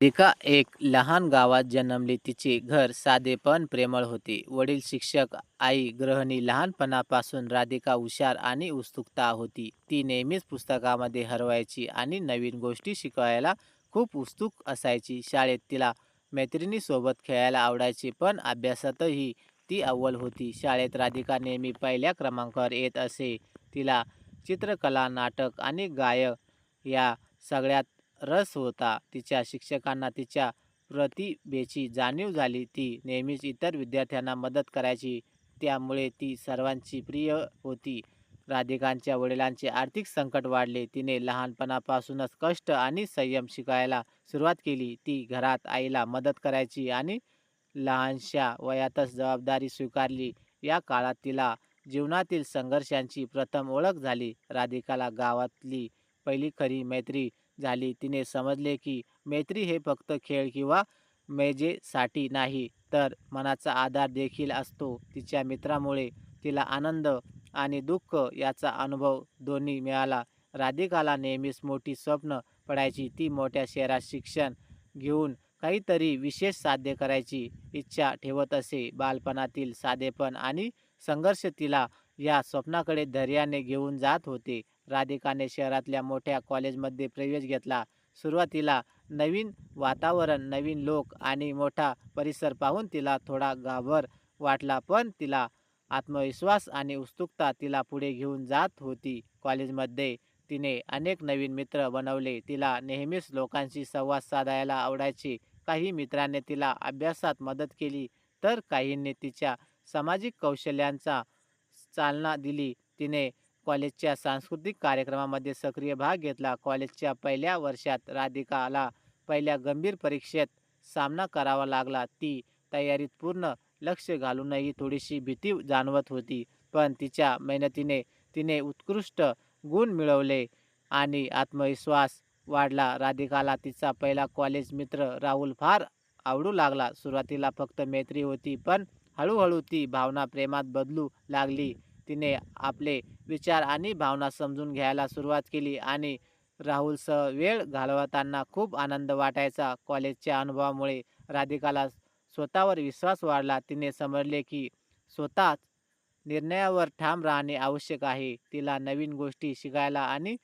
रिका एक लहान गावात जन्मली तिचे घर साधे पण प्रेमळ होते. वडील शिक्षक आई ग्रहणी लहानपणापासून राधिका हुशार आणि उत्सुकता होती. ती नेहमीच पुस्तकामध्ये हरवायची आणि नवीन गोष्टी शिकवायला खूप उत्सुक असायची. शाळेत तिला मैत्रिणीसोबत खेळायला आवडायचे पण अभ्यासातही ती अव्वल होती. शाळेत राधिका नेहमी पहिल्या क्रमांकावर येत असे. तिला चित्रकला नाटक आणि गायक या सगळ्यात रस होता. तिच्या शिक्षकांना तिच्या प्रतिभेची जाणीव झाली. ती नेहमीच इतर विद्यार्थ्यांना मदत करायची. त्यामुळे ती सर्वांची प्रिय होती. राधिकांच्या वडिलांचे आर्थिक संकट वाढले. तिने लहानपणापासूनच कष्ट आणि संयम शिकायला सुरुवात केली. ती घरात आईला मदत करायची आणि लहानशा वयातच जबाबदारी स्वीकारली. या काळात तिला जीवनातील संघर्षांची प्रथम ओळख झाली. राधिकाला गावातली पहिली खरी मैत्री झाली. तिने समजले की मैत्री हे फक्त खेळ किंवा मेजेसाठी नाही तर मनाचा आधार देखील असतो. तिच्या मित्रामुळे तिला आनंद आणि दुःख याचा अनुभव दोन्ही मिळाला. राधिकाला नेहमीच मोठी स्वप्न पडायची. ती मोठ्या शहरात शिक्षण घेऊन काहीतरी विशेष साध्य करायची इच्छा ठेवत असे. बालपणातील साधेपण आणि संघर्ष तिला या स्वप्नाकडे धैर्याने घेऊन जात होते. राधिकाने शहरातल्या मोठ्या कॉलेजमध्ये प्रवेश घेतला. सुरुवातीला नवीन वातावरण नवीन लोक आणि मोठा परिसर पाहून तिला थोडा गाभर वाटला पण तिला आत्मविश्वास आणि उत्सुकता तिला पुढे घेऊन जात होती. कॉलेजमध्ये तिने अनेक नवीन मित्र बनवले. तिला नेहमीच लोकांशी संवाद साधायला आवडायचे. काही मित्रांनी तिला अभ्यासात मदत केली तर काहींनी तिच्या सामाजिक कौशल्यांचा चालना दिली. तिने कॉलेजच्या सांस्कृतिक कार्यक्रमामध्ये सक्रिय भाग घेतला. कॉलेजच्या पहिल्या वर्षात राधिकाला पहिल्या गंभीर परीक्षेत सामना करावा लागला. ती तयारीत पूर्ण लक्ष घालूनही थोडीशी भीती जाणवत होती पण तिच्या मेहनतीने तिने उत्कृष्ट गुण मिळवले आणि आत्मविश्वास वाढला. राधिकाला तिचा पहिला कॉलेज मित्र राहुल फार आवडू लागला. सुरुवातीला फक्त मैत्री होती पण हळूहळू ती भावना प्रेमात बदलू लागली. तिने आपले विचार आणि भावना समजून घ्यायला सुरुवात केली आणि राहुलसह वेळ घालवताना खूप आनंद वाटायचा. कॉलेजच्या अनुभवामुळे राधिकाला स्वतःवर विश्वास वाढला. तिने समजले की स्वतःच निर्णयावर ठाम राहणे आवश्यक आहे. तिला नवीन गोष्टी शिकायला आणि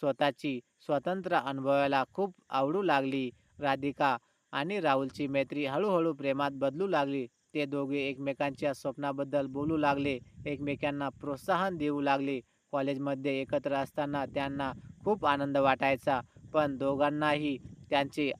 स्वतःची स्वतंत्र अनुभवायला खूप आवडू लागली. राधिका आणि राहुलची मैत्री हळूहळू प्रेमात बदलू लागली. ते दोघे एकमेकांच्या स्वप्नाबद्दल बोलू लागले. एकमेकांना प्रोत्साहन देऊ लागले. कॉलेजमध्ये एकत्र असताना त्यांना खूप आनंद वाटायचा पण दोघांनाही त्यांचे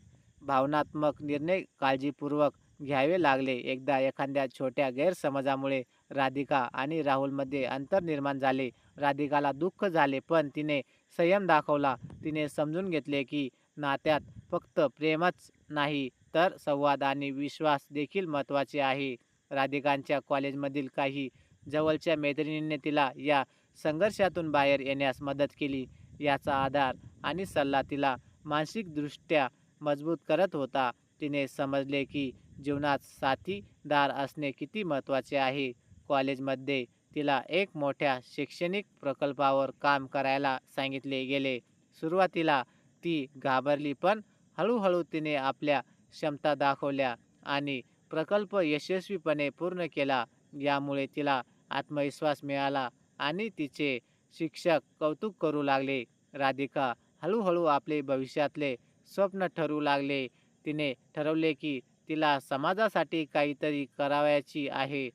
भावनात्मक निर्णय काळजीपूर्वक घ्यावे लागले. एकदा एखाद्या छोट्या गैरसमजामुळे राधिका आणि राहुलमध्ये अंतर निर्माण झाले. राधिकाला दुःख झाले पण तिने संयम दाखवला. तिने समजून घेतले की नात्यात फक्त प्रेमच नाही तर संवाद आणि विश्वास देखील महत्त्वाचे आहे. राधिकांच्या कॉलेजमधील काही जवळच्या मैत्रिणींनी तिला या संघर्षातून बाहेर येण्यास मदत केली. याचा आधार आणि सल्ला तिला मानसिकदृष्ट्या मजबूत करत होता. तिने समजले की जीवनात साथीदार असणे किती महत्त्वाचे आहे. कॉलेजमध्ये तिला एक मोठ्या शैक्षणिक प्रकल्पावर काम करायला सांगितले गेले. सुरुवातीला ती घाबरली पण हळूहळू तिने आपल्या क्षमता दाखवल्या आणि प्रकल्प यशस्वीपणे पूर्ण केला. यामुळे तिला आत्मविश्वास मिळाला आणि तिचे शिक्षक कौतुक करू लागले. राधिका हळूहळू आपले भविष्यातले स्वप्न ठरू लागले. तिने ठरवले की तिला समाजासाठी काहीतरी करावयाची आहे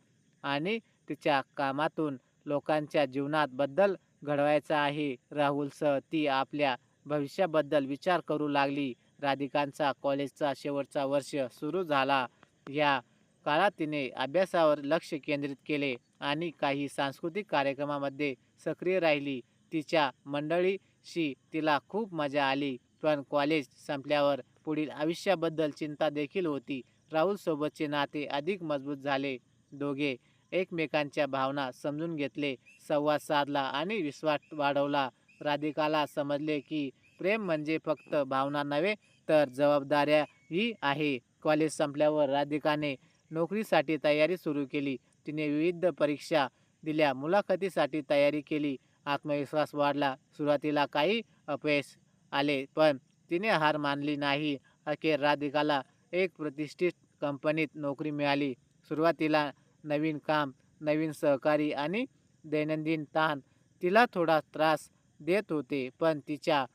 आणि तिच्या कामातून लोकांच्या जीवनात बदल घडवायचा आहे. राहुलसह ती आपल्या भविष्याबद्दल विचार करू लागली. राधिकांचा कॉलेजचा शेवटचा वर्ष सुरू झाला. या काळात तिने अभ्यासावर लक्ष केंद्रित केले आणि काही सांस्कृतिक कार्यक्रमामध्ये सक्रिय राहिली. तिच्या मंडळीशी तिला खूप मजा आली पण कॉलेज संपल्यावर पुढील आयुष्याबद्दल चिंता देखील होती. राहुलसोबतचे नाते अधिक मजबूत झाले. दोघे एकमेकांच्या भावना समजून घेतले संवाद साधला आणि विश्वास वाढवला. राधिकाला समजले की प्रेम म्हणजे फक्त भावना नव्हे तर जबाबदाऱ्याही आहे. कॉलेज संपल्यावर राधिकाने नोकरीसाठी तयारी सुरू केली. तिने विविध परीक्षा दिल्या. मुलाखतीसाठी तयारी केली. आत्मविश्वास वाढला. सुरुवातीला काही अपयश आले पण तिने हार मानली नाही. अखेर राधिकाला एक प्रतिष्ठित कंपनीत नोकरी मिळाली. सुरुवातीला नवीन काम नवीन सहकारी आणि दैनंदिन ताण तिला थोडा त्रास देत होते पण तिच्या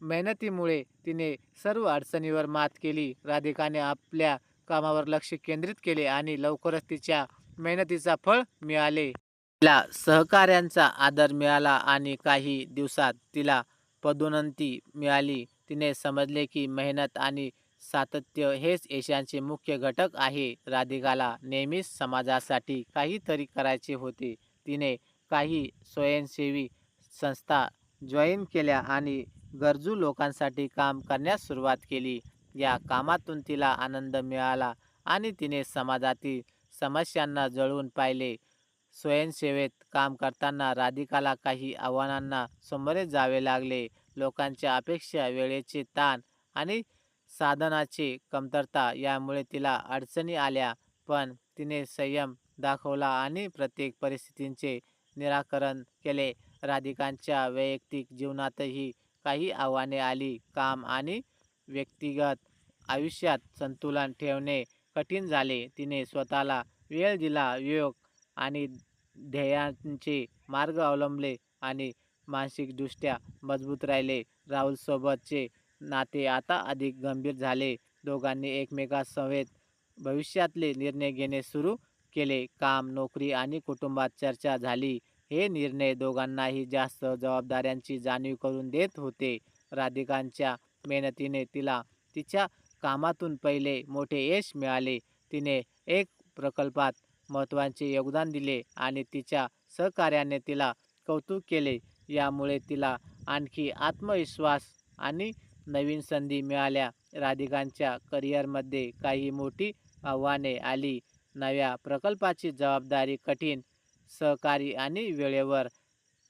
मेहनतीमुळे तिने सर्व अडचणीवर मात केली. राधिकाने आपल्या कामावर लक्ष केंद्रित केले आणि लवकरच तिच्या मेहनतीचा फळ मिळाले. तिला सहकाऱ्यांचा आदर मिळाला आणि काही दिवसात तिला पदोन्नती मिळाली. तिने समजले की मेहनत आणि सातत्य हेच यशांचे मुख्य घटक आहे. राधिकाला नेहमीच समाजासाठी काहीतरी करायचे होते. तिने काही स्वयंसेवी संस्था जॉईन केल्या आणि गरजू लोकांसाठी काम करण्यास सुरुवात केली. या कामातून तिला आनंद मिळाला आणि तिने समाजातील समस्यांना जळून पाहिले. स्वयंसेवेत काम करताना राधिकाला काही आव्हानांना सामोरे जावे लागले. लोकांच्या अपेक्षा वेळेचे ताण आणि साधनाची कमतरता यामुळे तिला अडचणी आल्या. पण तिने संयम दाखवला आणि प्रत्येक परिस्थितीचे निराकरण केले. राधिकांच्या वैयक्तिक जीवनातही काही आव्हाने आली. काम आणि व्यक्तिगत आयुष्यात संतुलन ठेवणे कठीण झाले. तिने स्वतःला वेळ दिला योग आणि ध्येयांचे मार्ग अवलंबले आणि मानसिकदृष्ट्या मजबूत राहिले. राहुलसोबतचे नाते आता अधिक गंभीर झाले. दोघांनी एकमेकांसमवेत भविष्यातले निर्णय घेणे सुरू केले. काम नोकरी आणि कुटुंबात चर्चा झाली. हे निर्णय दोघांनाही जास्त जबाबदाऱ्यांची जाणीव करून देत होते. राधिकांच्या मेहनतीने तिला तिच्या कामातून पहिले मोठे यश मिळाले. तिने एक प्रकल्पात महत्त्वाचे योगदान दिले आणि तिच्या सहकार्याने तिला कौतुक केले. यामुळे तिला आणखी आत्मविश्वास आणि नवीन संधी मिळाल्या. राधिकांच्या करिअरमध्ये काही मोठी आव्हाने आली. नव्या प्रकल्पाची जबाबदारी कठीण सहकारी आणि वेळेवर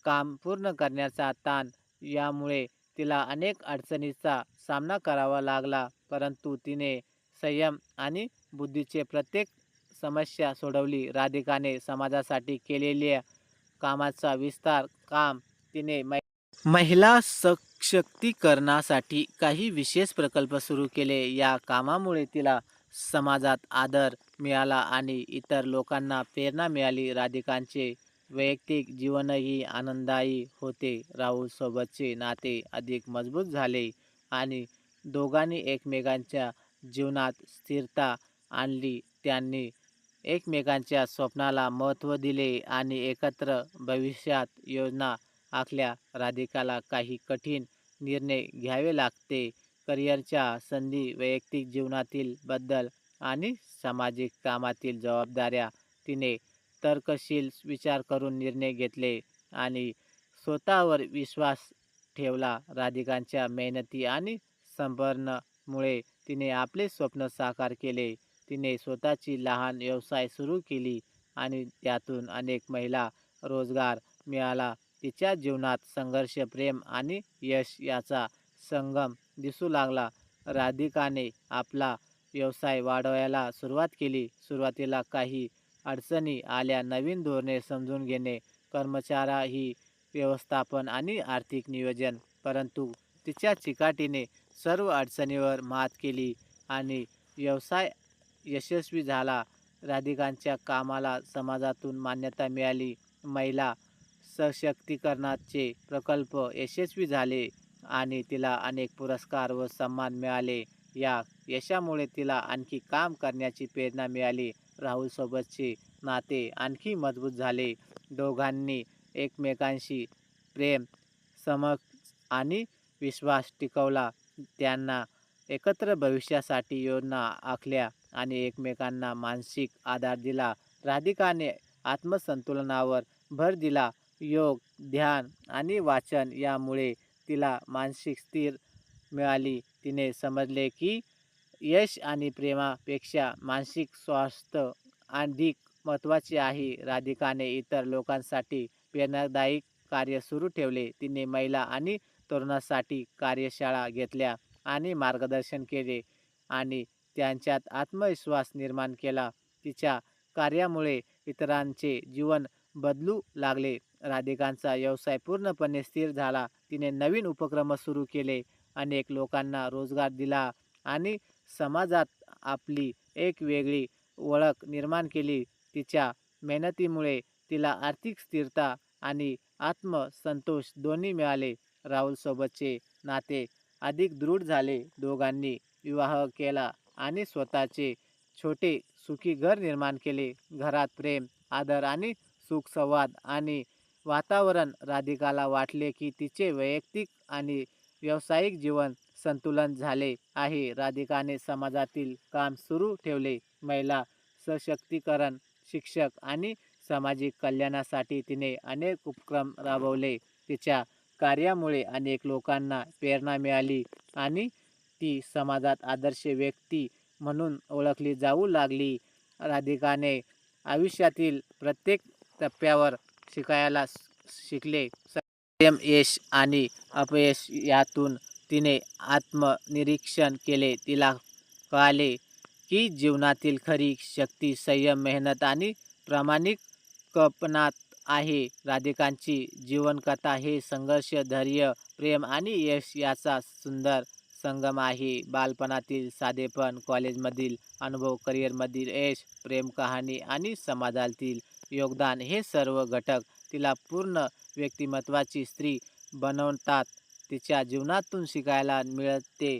काम पूर्ण करण्याचा ताण यामुळे तिला अनेक अडचणीचा सामना करावा लागला. परंतु तिने संयम आणि बुद्धीचे प्रत्येक समस्या सोडवली. राधिकाने समाजासाठी केलेल्या कामाचा विस्तार काम तिने मै महिला सशक्तीकरणासाठी काही विशेष प्रकल्प सुरू केले. या कामामुळे तिला समाजात आदर मिळाला आणि इतर लोकांना प्रेरणा मिळाली. राधिकांचे वैयक्तिक जीवनही आनंददायी होते. राहुलसोबतचे नाते अधिक मजबूत झाले आणि दोघांनी एकमेकांच्या जीवनात स्थिरता आणली. त्यांनी एकमेकांच्या स्वप्नाला महत्त्व दिले आणि एकत्र भविष्यात योजना आखल्या. राधिकाला काही कठीण निर्णय घ्यावे लागते. करिअरच्या संधी वैयक्तिक जीवनातील बद्दल आणि सामाजिक कामातील जबाबदाऱ्या तिने तर्कशील विचार करून निर्णय घेतले आणि स्वतःवर विश्वास ठेवला. राधिकांच्या मेहनती आणि संपन्नमुळे तिने आपले स्वप्न साकार केले. तिने स्वतःची लहान व्यवसाय सुरू केली आणि त्यातून अनेक महिला रोजगार मिळाला. तिच्या जीवनात संघर्ष प्रेम आणि यश याचा संगम दिसू लागला. राधिकाने आपला व्यवसाय वाढवायला सुरुवात केली. सुरुवातीला काही अडचणी आल्या. नवीन धोरणे समजून घेणे कर्मचाराही व्यवस्थापन आणि आर्थिक नियोजन परंतु तिच्या चिकाटीने सर्व अडचणीवर मात केली आणि व्यवसाय यशस्वी झाला. राधिकांच्या कामाला समाजातून मान्यता मिळाली. महिला सशक्तीकरणाचे प्रकल्प यशस्वी झाले आणि तिला अनेक पुरस्कार व सन्मान मिळाले. या यशामुळे तिला आणखी काम करण्याची प्रेरणा मिळाली. राहुलसोबतचे नाते आणखी मजबूत झाले. दोघांनी एकमेकांशी प्रेम समक आणि विश्वास टिकवला. त्यांना एकत्र भविष्यासाठी योजना आखल्या आणि एकमेकांना मानसिक आधार दिला. राधिकाने आत्मसंतुलनावर भर दिला. योग ध्यान आणि वाचन यामुळे तिला मानसिक स्थिर मिळाली. तिने समजले की यश आणि प्रेमापेक्षा मानसिक स्वास्थ्य अधिक महत्त्वाचे आहे. राधिकाने इतर लोकांसाठी प्रेरणादायी कार्य सुरू ठेवले. तिने महिला आणि तरुणांसाठी कार्यशाळा घेतल्या आणि मार्गदर्शन केले आणि त्यांच्यात आत्मविश्वास निर्माण केला. तिच्या कार्यामुळे इतरांचे जीवन बदलू लागले. राधिकांचा व्यवसाय पूर्णपणे स्थिर झाला. तिने नवीन उपक्रम सुरू केले. अनेक लोकांना रोजगार दिला आणि समाजात आपली एक वेगळी ओळख निर्माण केली. तिच्या मेहनतीमुळे तिला आर्थिक स्थिरता आणि आत्मसंतोष दोन्ही मिळाले. राहुलसोबतचे नाते अधिक दृढ झाले. दोघांनी विवाह केला आणि स्वतःचे छोटे सुखी घर निर्माण केले. घरात प्रेम आदर आणि सुखसंवाद आणि वातावरण राधिकाला वाटले की तिचे वैयक्तिक आणि व्यावसायिक जीवन संतुलन झाले आहे. राधिकाने समाजातील काम सुरू ठेवले. महिला सशक्तीकरण शिक्षक आणि सामाजिक कल्याणासाठी तिने अनेक उपक्रम राबवले. तिच्या कार्यामुळे अनेक लोकांना प्रेरणा मिळाली आणि ती समाजात आदर्श व्यक्ती म्हणून ओळखली जाऊ लागली. राधिकाने आयुष्यातील प्रत्येक टप्प्यावर शिकायला शिकले. प्रेम यश आणि अपयश यातून तिने आत्मनिरीक्षण केले. तिला कळाले की जीवनातील खरी शक्ती संयम मेहनत आणि प्रामाणिक प्रामाणिकपणात आहे. राधिकांची जीवनकथा हे संघर्ष धैर्य प्रेम आणि यश याचा सुंदर संगम आहे. बालपणातील साधेपण कॉलेजमधील अनुभव करिअरमधील यश प्रेम कहाणी आणि समाजातील योगदान हे सर्व घटक तिला पूर्ण व्यक्तिमत्वाची स्त्री बनवतात. तिच्या जीवनातून शिकायला मिळते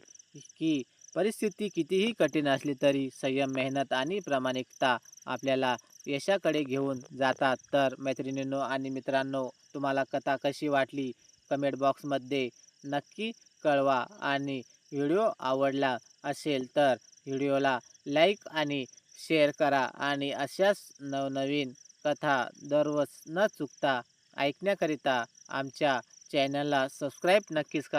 की परिस्थिती कितीही कठीण असली तरी संयम मेहनत आणि प्रामाणिकता आपल्याला यशाकडे घेऊन जातात. तर मैत्रिणींनो आणि मित्रांनो तुम्हाला कथा कशी वाटली? कमेंट बॉक्समध्ये नक्की कळवा आणि व्हिडिओ आवडला असेल तर व्हिडिओला लाईक आणि शेअर करा आणि अशाच नवनवीन कथा दररोज न चुकता ऐकण्याकरिता आमच्या चॅनलला सबस्क्राईब नक्कीच करा.